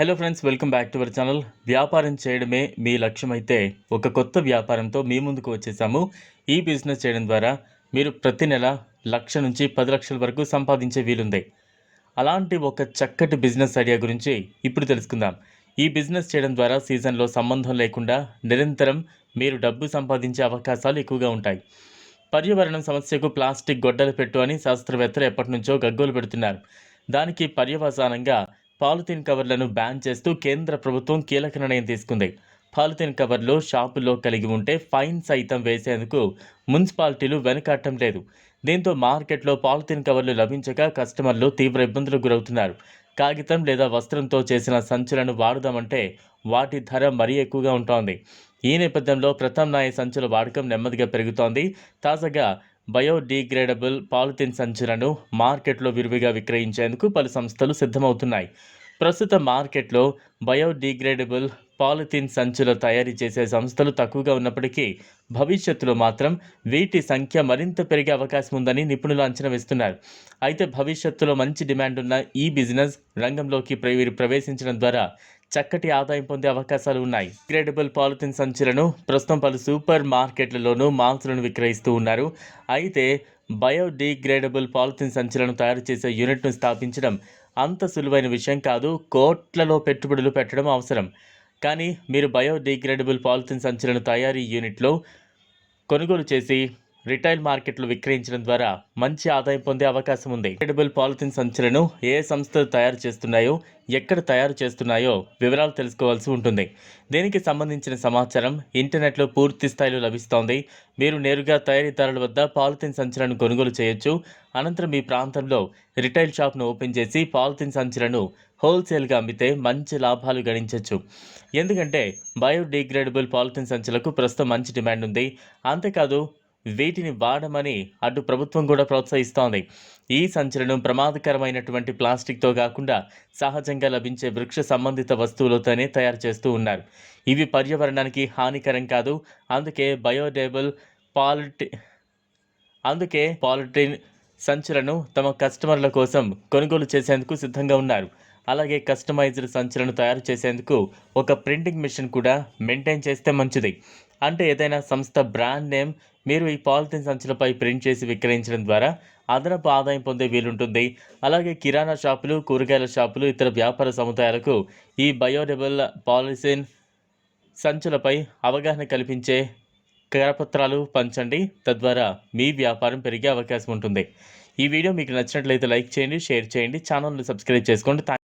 Hello friends welcome back to our channel వ్యాపారం చేయడమే మీ లక్ష్యమైతే ఒక కొత్త వ్యాపారంతో మీ ముందుకు వచ్చేసాము. ఈ బిజినెస్ చేయడం ద్వారా మీరు ప్రతి నెల లక్ష నుంచి పది లక్షల వరకు సంపాదించే వీలుంది. అలాంటి ఒక చక్కటి బిజినెస్ ఐడియా గురించి ఇప్పుడు తెలుసుకుందాం. ఈ బిజినెస్ చేయడం ద్వారా సీజన్లో సంబంధం లేకుండా నిరంతరం మీరు డబ్బు సంపాదించే అవకాశాలు ఎక్కువగా ఉంటాయి. పర్యావరణం సమస్యకు ప్లాస్టిక్ గొడ్డలు పెట్టు అని శాస్త్రవేత్తలు ఎప్పటి నుంచో గగ్గోలు పెడుతున్నారు. దానికి పర్యవసానంగా పాలిథిన్ కవర్లను బ్యాన్ చేస్తూ కేంద్ర ప్రభుత్వం కీలక నిర్ణయం తీసుకుంది. పాలిథిన్ కవర్లు షాపుల్లో కలిగి ఉంటే ఫైన్ సైతం వేసేందుకు మున్సిపాలిటీలు వెనుకాడటం లేదు. దీంతో మార్కెట్లో పాలిథిన్ కవర్లు లభించక కస్టమర్లు తీవ్ర ఇబ్బందులకు గురవుతున్నారు. కాగితం లేదా వస్త్రంతో చేసిన సంచులను వాడదామంటే వాటి ధర మరీ ఎక్కువగా ఉంటోంది. ఈ నేపథ్యంలో ప్రత్యామ్నాయ సంచుల వాడకం నెమ్మదిగా పెరుగుతోంది. తాజాగా బయోడీగ్రేడబుల్ పాలిథిన్ సంచులను మార్కెట్లో విరివిగా విక్రయించేందుకు పలు సంస్థలు సిద్ధమవుతున్నాయి. ప్రస్తుత మార్కెట్లో బయోడీగ్రేడబుల్ పాలిథిన్ సంచుల తయారీ చేసే సంస్థలు తక్కువగా ఉన్నప్పటికీ భవిష్యత్తులో మాత్రం వీటి సంఖ్య మరింత పెరిగే అవకాశం ఉందని నిపుణులు అంచనా వేస్తున్నారు. అయితే భవిష్యత్తులో మంచి డిమాండ్ ఉన్న ఈ బిజినెస్ రంగంలోకి వీరు ప్రవేశించడం ద్వారా చక్కటి ఆదాయం పొందే అవకాశాలు ఉన్నాయి. గ్రేడబుల్ పాలిథిన్ సంచులను ప్రస్తుతం పలు సూపర్ మార్కెట్లలోనూ మాల్స్లను విక్రయిస్తూ ఉన్నారు. అయితే బయోడిగ్రేడబుల్ పాలిథిన్ సంచులను తయారు చేసే యూనిట్ను స్థాపించడం అంత సులువైన విషయం కాదు కోట్లలో పెట్టుబడులు పెట్టడం అవసరం. కానీ మీరు బయోడిగ్రేడబుల్ పాలిథిన్ సంచులను తయారీ యూనిట్లో కొనుగోలు చేసి రిటైల్ మార్కెట్లు విక్రయించడం ద్వారా మంచి ఆదాయం పొందే అవకాశం ఉంది. ఎడిబుల్ పాలిథిన్ సంచులను ఏ సంస్థలు తయారు చేస్తున్నాయో ఎక్కడ తయారు చేస్తున్నాయో వివరాలు తెలుసుకోవాల్సి ఉంటుంది. దీనికి సంబంధించిన సమాచారం ఇంటర్నెట్లో పూర్తి స్థాయిలో లభిస్తోంది. మీరు నేరుగా తయారీదారుల వద్ద పాలిథిన్ సంచులను కొనుగోలు చేయొచ్చు. అనంతరం మీ ప్రాంతంలో రిటైల్ షాప్ను ఓపెన్ చేసి పాలిథిన్ సంచులను హోల్సేల్గా అమ్మితే మంచి లాభాలు గడించవచ్చు ఎందుకంటే బయోడిగ్రేడబుల్ పాలిథిన్ సంచులకు ప్రస్తుతం మంచి డిమాండ్ ఉంది. అంతేకాదు వీటిని వాడమని అటు ప్రభుత్వం కూడా ప్రోత్సహిస్తోంది. ఈ సంచలనం ప్రమాదకరమైనటువంటి ప్లాస్టిక్తో కాకుండా సహజంగా లభించే వృక్ష సంబంధిత వస్తువులతోనే తయారు చేస్తూ ఉన్నారు. ఇవి పర్యావరణానికి హానికరం కాదు. అందుకే బయోడేబుల్ పాలిటి అందుకే పాలిటీన్ సంచులను తమ కస్టమర్ల కోసం కొనుగోలు చేసేందుకు సిద్ధంగా ఉన్నారు. అలాగే కస్టమైజ్డ్ సంచులను తయారు చేసేందుకు ఒక ప్రింటింగ్ మిషన్ కూడా మెయింటైన్ చేస్తే మంచిది. అంటే ఏదైనా సంస్థ బ్రాండ్ నేమ్ మీరు ఈ పాలిథిన్ సంచులపై ప్రింట్ చేసి విక్రయించడం ద్వారా అదనపు ఆదాయం పొందే వీలుంటుంది. అలాగే కిరాణా షాపులు కూరగాయల షాపులు ఇతర వ్యాపార సముదాయాలకు ఈ బయోడెబుల్ పాలిథిన్ సంచులపై అవగాహన కల్పించే కరపత్రాలు పంచండి. తద్వారా మీ వ్యాపారం పెరిగే అవకాశం ఉంటుంది. ఈ వీడియో మీకు నచ్చినట్లయితే లైక్ చేయండి షేర్ చేయండి ఛానల్ని సబ్స్క్రైబ్ చేసుకోండి.